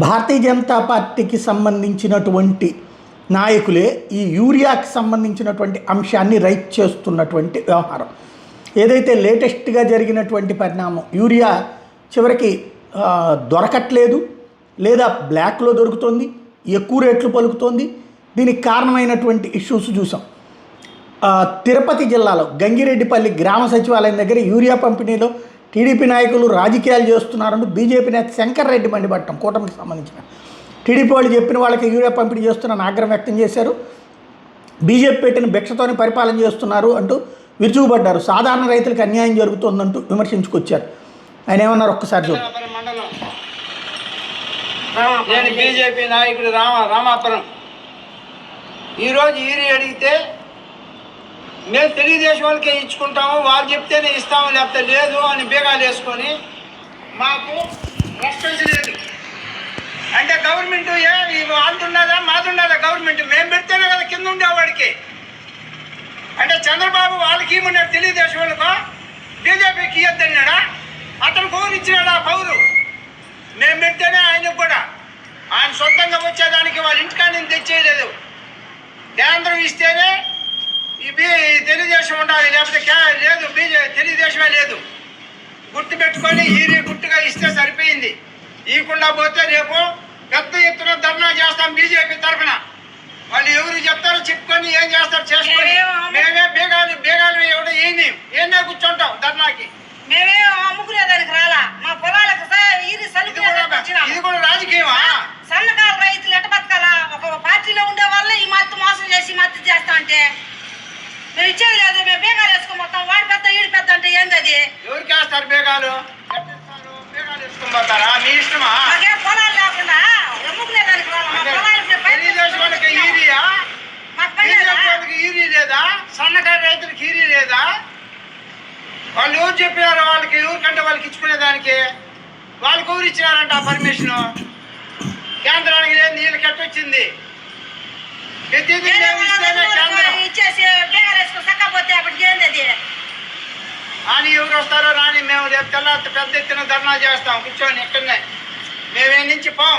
భారతీయ జనతా పార్టీకి సంబంధించినటువంటి నాయకులే ఈ యూరియాకి సంబంధించినటువంటి అంశాన్ని రైట్ చేస్తున్నటువంటి వ్యవహారం. ఏదైతే లేటెస్ట్గా జరిగినటువంటి పరిణామం యూరియా చివరికి దొరకట్లేదు లేదా బ్లాక్లో దొరుకుతుంది ఎక్కువ రేట్లు పలుకుతోంది. దీనికి కారణమైనటువంటి ఇష్యూస్ చూసాం. తిరుపతి జిల్లాలో గంగిరెడ్డిపల్లి గ్రామ సచివాలయం దగ్గర యూరియా పంపిణీలో టీడీపీ నాయకులు రాజకీయాలు చేస్తున్నారంటూ బీజేపీ నేత శంకర్ రెడ్డి మండిపట్టం కూటమికి సంబంధించిన. టీడీపీ వాళ్ళు చెప్పిన వాళ్ళకి యూరియా పంపిణీ చేస్తున్నారని ఆగ్రహం వ్యక్తం చేశారు. బీజేపీ పెట్టిన భిక్షతోని పరిపాలన చేస్తున్నారు అంటూ విరుచుకుపడ్డారు. సాధారణ రైతులకు అన్యాయం జరుగుతోందంటూ విమర్శించుకొచ్చారు. ఆయన ఏమన్నారు? ఒక్కసారి చూడు. నేను బీజేపీ నాయకుడు రామ రామాపురం. ఈరోజు ఈరి అడిగితే మేము తెలుగుదేశం వాళ్ళకే ఇచ్చుకుంటాము వాళ్ళు చెప్తేనే ఇస్తాము లేకపోతే లేదు అని బేగాలు వేసుకొని మాకు రెస్పాన్స్ లేదు. అంటే గవర్నమెంట్ ఏ ఇవి వాళ్ళదున్నదా మాదున్నదా గవర్నమెంట్ మేము పెడితేనే కదా కింద ఉండేవాడికి అంటే చంద్రబాబు వాళ్ళకి ఏమన్నాడు తెలుగుదేశం వాళ్ళకు? బీజేపీకి ఇవ్వద్దన్నాడా అతను పౌరు ఇచ్చినాడు ఆ పౌరు మేము పెడితేనే ఆయనకు కూడా. ఆయన సొంతంగా వచ్చేదానికి వాళ్ళ ఇంటికాడ నేను తెచ్చేయలేదు. కేంద్రం ఇస్తేనే తెలుగుదేశం ఉండాలి లేకపోతే లేదు బీజే తెలుగుదేశమే లేదు. గుర్తు పెట్టుకొని ఈరి గుర్తుగా ఇస్తే సరిపోయింది. ఇవ్వకుండా పోతే రేపు పెద్ద ఎత్తున ధర్నా చేస్తాం బీజేపీ తరఫున. వాళ్ళు ఎవరు చెప్తారో చెప్పుకొని ఏం చేస్తారు చేసుకొని. మేమే బేగాలు బేగాలు ఎవడో ఏంది ఏందే కూర్చుంటాం ధర్నాకి? మేమేం అమ్ముకునేదానికి రాలా. మా పొలాలకు. ఇది కూడా రాజకీయమా? సన్నకారు రైతులు ఎట్ట బతకాలా ఒక పార్టీలో ఉండే వాళ్ళే ఈ మత్తు మోసం చేసి మత్తు చేస్తా అంటే మేము లేదు మేము బేగాలు వేసుకొని మొత్తం వాడి పెద్ద ఈడి పెద్ద అంటే ఏంది అది ఎవరికి వేస్తారు బేగాలు? బేగాలు వేసుకొని పోతారా? మీ ఇష్టమా? మాకేం పొలాలు లేకుండా? బీజేపీ వాళ్ళకి ఈరీ లేదా? సన్నకారు రైతులకి ఈరీ లేదా? వాళ్ళు ఎవరు చెప్పినారు? వాళ్ళకి ఎవరికంటే వాళ్ళకి ఇచ్చుకునే దానికి? వాళ్ళకి ఎవరు ఇచ్చినారంట ఆ పర్మిషన్? కేంద్రానికి లేదు వీళ్ళకి ఎట్టొచ్చింది ప్రతిదీ కేంద్రం ఇచ్చేసి బేగాలు వేసుకొని సక్కపోతే అప్పటికి ఏంది అది? అని ఎవరు వస్తారో రాని మేము రేపు తెల్లారి పెద్ద ఎత్తున ధర్నా చేస్తాం. కూర్చొని ఇక్కడనే. మేమే నుంచి పోం?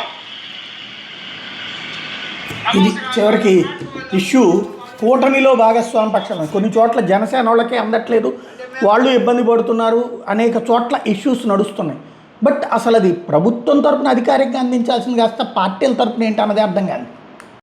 ఇది చివరికి ఇష్యూ. కూటమిలో భాగస్వామి పక్షాలు కొన్ని చోట్ల జనసేన వాళ్ళకే అందట్లేదు. వాళ్ళు ఇబ్బంది పడుతున్నారు. అనేక చోట్ల ఇష్యూస్ నడుస్తున్నాయి. బట్ అసలు అది ప్రభుత్వం తరపున అధికారికంగా అందించాల్సింది కాస్త పార్టీల తరపున ఏంటి అన్నది అర్థం కాదు.